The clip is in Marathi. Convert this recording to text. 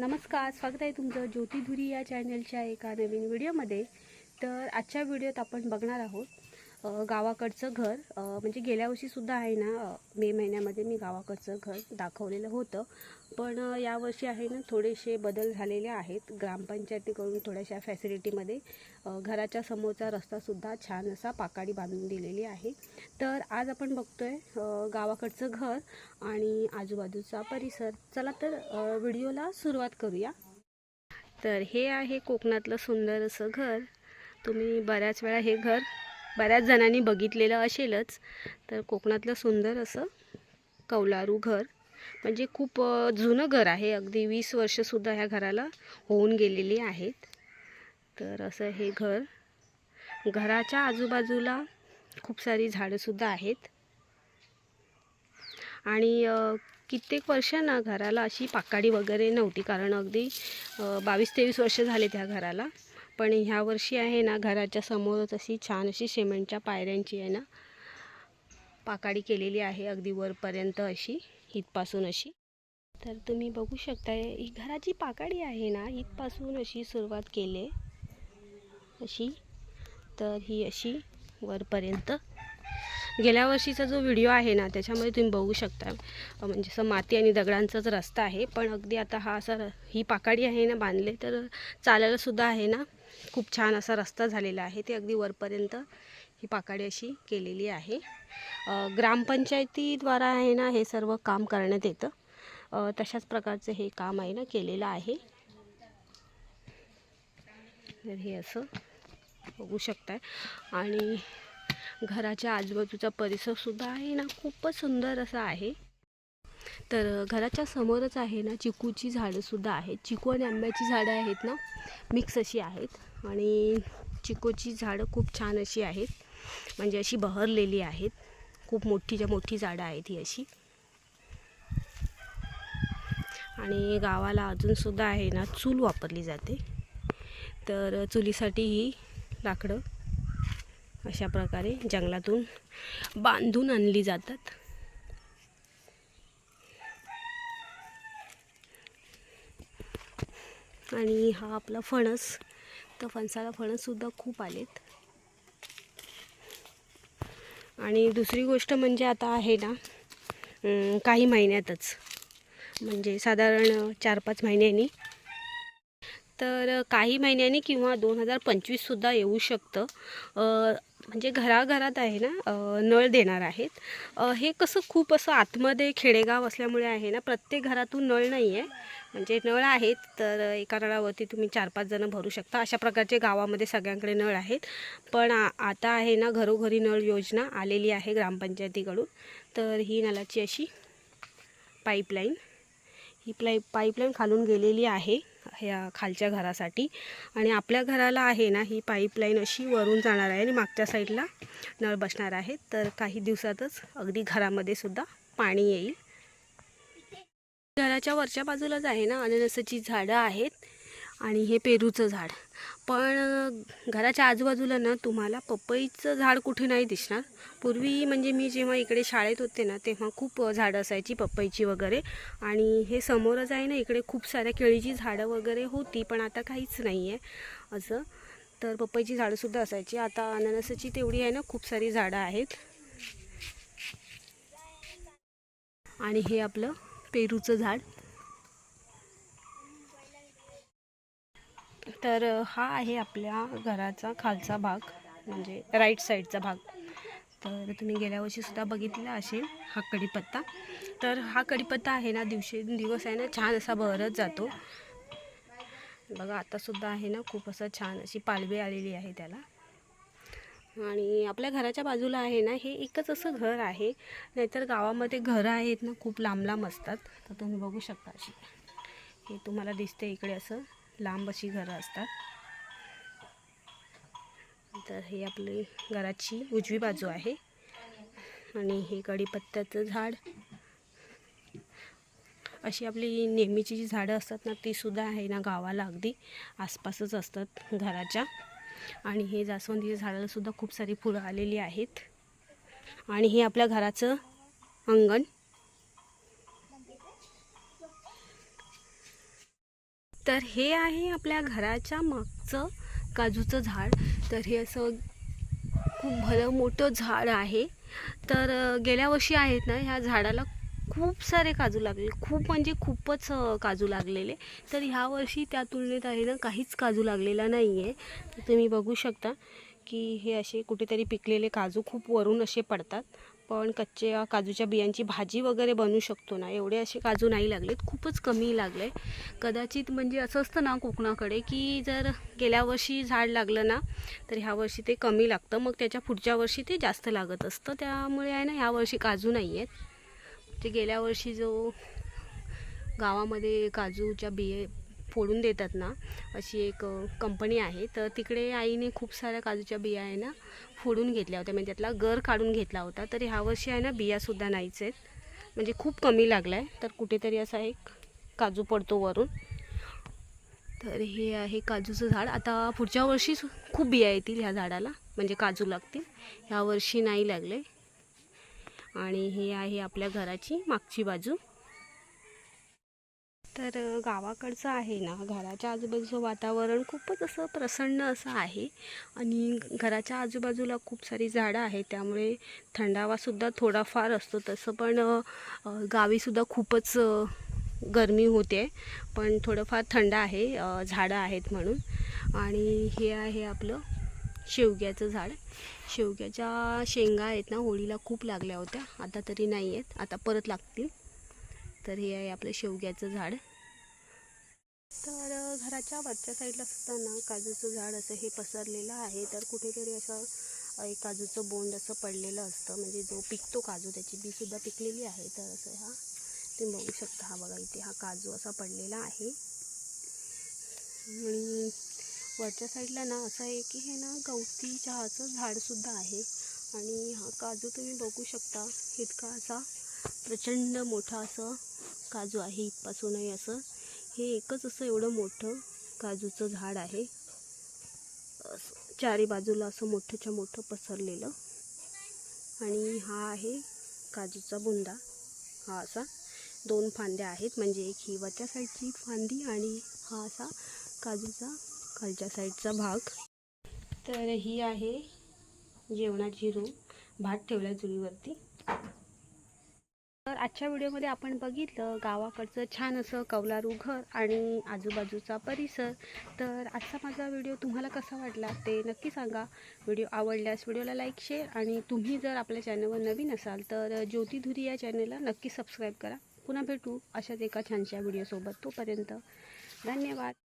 नमस्कार स्वागत आहे तुमचं ज्योतिधुरी या चॅनलच्या एका नवीन व्हिडिओमध्ये तर आजच्या व्हिडिओत आपण बघणार आहोत गावाकडचं घर म्हणजे गेल्या वर्षीसुद्धा आहे ना मे महिन्यामध्ये मी गावाकडचं घर दाखवलेलं होतं. पण यावर्षी आहे ना थोडेसे बदल झालेले आहेत. ग्रामपंचायतीकडून थोड्याशा फॅसिलिटीमध्ये घराच्या समोरचा रस्तासुद्धा छान असा पाकाडी बांधून दिलेली आहे. तर आज आपण बघतोय आहे गावाकडचं घर आणि आजूबाजूचा परिसर. चला तर व्हिडिओला सुरुवात करूया. तर हे आहे कोकणातलं सुंदर असं घर. तुम्ही बऱ्याच वेळा हे घर बऱ्याच जणांनी बघितलेलं असेलच. तर कोकणातलं सुंदर असं कौलारू घर. म्हणजे खूप जुनं घर आहे. अगदी वीस वर्षसुद्धा ह्या घराला होऊन गेलेली आहेत. तर असं हे घर. घराच्या आजूबाजूला खूप सारी झाडंसुद्धा आहेत. आणि कित्येक वर्ष ना घराला अशी पाकाडी वगैरे नव्हती. कारण अगदी बावीस तेवीस वर्ष झाले त्या घराला. पण ह्या वर्षी आहे ना घराच्या समोरच अशी छान अशी सिमेंटच्या पायऱ्यांची आहे ना पाकाडी केलेली आहे अगदी वरपर्यंत अशी इथपासून अशी. तर तुम्ही बघू शकता ही घराची पाकाडी आहे ना इथपासून अशी सुरुवात केली अशी तर ही अशी वरपर्यंत. गेल्या वर्षीचा जो व्हिडिओ आहे ना त्याच्यामध्ये तुम्ही बघू शकता म्हणजे असं माती आणि दगडांचाच रस्ता आहे पण अगदी आता हा असा र- ही पाकाडी आहे ना बांधले तर चालायलासुद्धा आहे ना खूप छान असा रस्ता झालेला आहे. ते अगदी वरपर्यंत ही पाकाडी अशी केलेली आहे. ग्रामपंचायतीद्वारा आहे ना हे सर्व काम करण्यात येतं. तशाच प्रकारचं हे काम आहे ना केलेलं आहे. तर हे असं बघू शकताय. आणि घराच्या आजूबाजूचा परिसरसुद्धा आहे ना खूपच सुंदर असा आहे. तर घराच्या समोरच आहे ना चिकूची झाडंसुद्धा आहेत. चिकू आणि आंब्याची झाडं आहेत ना मिक्स अशी आहेत. आणि चिकूची झाडं खूप छान अशी आहेत. म्हणजे अशी बहरलेली आहेत. खूप मोठीच्या मोठी झाडं आहेत ही अशी. आणि गावाला अजूनसुद्धा आहे ना चूल वापरली जाते. तर चुलीसाठी ही लाकडं अशा प्रकारे जंगलातून बांधून आणली जातात. आणि हा आपला फणस. तर फणसाला फणससुद्धा खूप आलेत. आणि दुसरी गोष्ट म्हणजे आता आहे ना काही महिन्यातच. म्हणजे साधारण चार पाच महिन्यांनी. तर काही महिन्यांनी किंवा दोन हजार पंचवीससुद्धा येऊ शकतं. म्हणजे घराघरात आहे ना नळ देणार आहेत. हे कसं खूप असं आतमध्ये खेडेगाव असल्यामुळे आहे ना प्रत्येक घरातून नळ नाही आहे म्हणजे नळ आहेत तर एका नळावरती तुम्ही चार पाच जणं भरू शकता. अशा प्रकारचे गावामध्ये सगळ्यांकडे नळ आहेत. पण आता आहे ना घरोघरी नळ योजना आलेली आहे ग्रामपंचायतीकडून. तर ही नळाची अशी पाईपलाईन ही प्लाई पाईपलाईन खालून गेलेली आहे ह्या खालच्या घरासाठी. आणि आपल्या घराला आहे ना ही पाईपलाईन अशी वरून जाणार आहे आणि मागच्या साईडला नळ बसणार आहे. तर काही दिवसातच अगदी घरामध्ये सुद्धा पाणी येईल. घराच्या वरच्या बाजूलाच आहे ना अननसाची झाडं आहेत आणि हे पेरूचं झाड. पण घराच्या आजूबाजूला ना तुम्हाला पपईचं झाड कुठे नाही दिसणार. पूर्वी म्हणजे मी जेव्हा इकडे शाळेत होते ना तेव्हा खूप झाडं असायची पपईची वगैरे. आणि हे समोरच आहे ना इकडे खूप साऱ्या केळीची झाडं वगैरे होती पण आता काहीच नाही आहे असं. तर पपईची झाडंसुद्धा असायची. आता अननसाची तेवढी आहे ना खूप सारी झाडं आहेत. आणि हे आपलं पेरूचं झाड. तर हा आहे आपल्या घराचा खालचा भाग म्हणजे राईट साईडचा भाग. तर तुम्ही गेल्या वर्षीसुद्धा बघितला असेल हा कढीपत्ता. तर हा कढीपत्ता आहे ना दिवसेंदिवस आहे ना छान असा बहरत जातो. बघा आतासुद्धा आहे ना खूप असं छान अशी पालवी आलेली आहे त्याला. आणि आपल्या घराच्या बाजूला आहे ना हे एकच असं घर आहे. नाहीतर गावामध्ये घरं आहेत ना खूप लांब लांब असतात. तर तुम्ही बघू शकता अशी. हे तुम्हाला दिसते इकडे असं लांब अशी घरं असतात. तर हे आपली घराची उजवी बाजू आहे. आणि हे कढीपत्त्याचं झाड. अशी आपली नेहमीची जी झाडं असतात ना ती सुद्धा आहे ना गावाला अगदी आसपासच असतात घराच्या. आणि हे जास्वंदीच्या झाडाला सुद्धा खूप सारी फुलं आलेली आहेत. आणि हे आपल्या घराचं अंगण. तर हे आहे आपल्या घराच्या मागचं काजूचं झाड. तर हे असं खूप भलं मोठं झाड आहे. तर गेल्या वर्षी आहेत ना ह्या झाडाला खूप सारे काजू लागले. खूप म्हणजे खूपच काजू लागलेले. तर ह्या वर्षी त्या तुलनेत आहे ना काहीच काजू लागलेला नाही आहे तर तुम्ही बघू शकता की हे असे कुठेतरी पिकलेले काजू खूप वरून असे पडतात. पण कच्च्या काजूच्या बियांची भाजी वगैरे बनवू शकतो ना. एवढे असे काजू नाही लागलेत. खूपच कमी लागले. कदाचित म्हणजे असं असतं ना कोकणाकडे की जर गेल्या वर्षी झाड लागलं ना तर ह्या वर्षी ते कमी लागतं. मग त्याच्या पुढच्या वर्षी ते जास्त लागत असतं. त्यामुळे आहे ना ह्या वर्षी काजू नाही आहेत म्हणजे गेल्या वर्षी जो गावामध्ये काजूच्या बिये फोडून देतात ना अशी एक कंपनी आहे. तर तिकडे आईने खूप साऱ्या काजूच्या बिया आहे ना फोडून घेतल्या होत्या. म्हणजे त्यातला गर काढून घेतला होता. तर ह्या वर्षी आहे ना बियासुद्धा नाहीच आहेत. म्हणजे खूप कमी लागला आहे तर कुठेतरी असा एक काजू पडतो वरून. तर हे आहे काजूचं झाड. आता पुढच्या वर्षी सु- खूप बिया येतील ह्या झाडाला. म्हणजे काजू लागतील. ह्या वर्षी नाही लागले. आणि हे आहे आपल्या घराची मागची बाजू. तर गावाकडचं आहे ना घराच्या आजूबाजूचं वातावरण खूपच असं प्रसन्न असं आहे. आणि घराच्या आजूबाजूला खूप सारी झाडं आहेत त्यामुळे थंडावासुद्धा थोडाफार असतो. तसं पण गावीसुद्धा खूपच गरमी होते. पण थोडंफार थंड आहे झाडं आहेत म्हणून. आणि हे आहे आपलं शेवग्याचं झाड. शेवग्याच्या शेंगा आहेत ना होळीला खूप लागल्या होत्या. आता तरी नाही आहेत. आता परत लागतील. तर हे आहे आपलं शेवग्याचं झाड. तर घराच्या वरच्या साईडला सुद्धा ना काजूचं झाड असं हे पसरलेलं आहे. तर कुठेतरी असं एक काजूचं बोंड असं पडलेलं असतं. म्हणजे जो पिकतो काजू त्याची बीसुद्धा पिकलेली आहे. तर असं हा तुम्ही बघू शकता हा बघा इथे हा काजू असा पडलेला आहे. आणि वरच्या साईडला ना असं आहे की हे ना गवती चहाचं झाडसुद्धा आहे. आणि हा काजू तुम्ही बघू शकता. इतका असा प्रचंड मोठा असं काजू आहे इथपासूनही असं. हे एकच असं एवढं मोठं काजूचं झाड आहे. असं चारी बाजूला असं मोठंच्या मोठं पसरलेलं. आणि हा आहे काजूचा बुंदा. हा असा दोन फांद्या आहेत. म्हणजे एक ही वरच्या साईडची फांदी आणि हा असा काजूचा खालच्या साईडचा भाग. तर ही आहे जेवणाची रूम भात ठेवला चुलीवरती. तर आजच्या व्हिडिओमध्ये आपण बघितलं गावाकडचं छान असं कौलारू घर आणि आजूबाजूचा परिसर. तर आजचा माझा व्हिडिओ तुम्हाला कसा वाटला ते नक्की सांगा. व्हिडिओ आवडल्यास व्हिडिओला लाईक शेअर आणि तुम्ही जर आपल्या चॅनलवर नवीन असाल तर ज्योती धुरी या चॅनलला नक्की सबस्क्राईब करा. पुन्हा भेटू अशाच एका छानशा व्हिडिओसोबत तोपर्यंत धन्यवाद.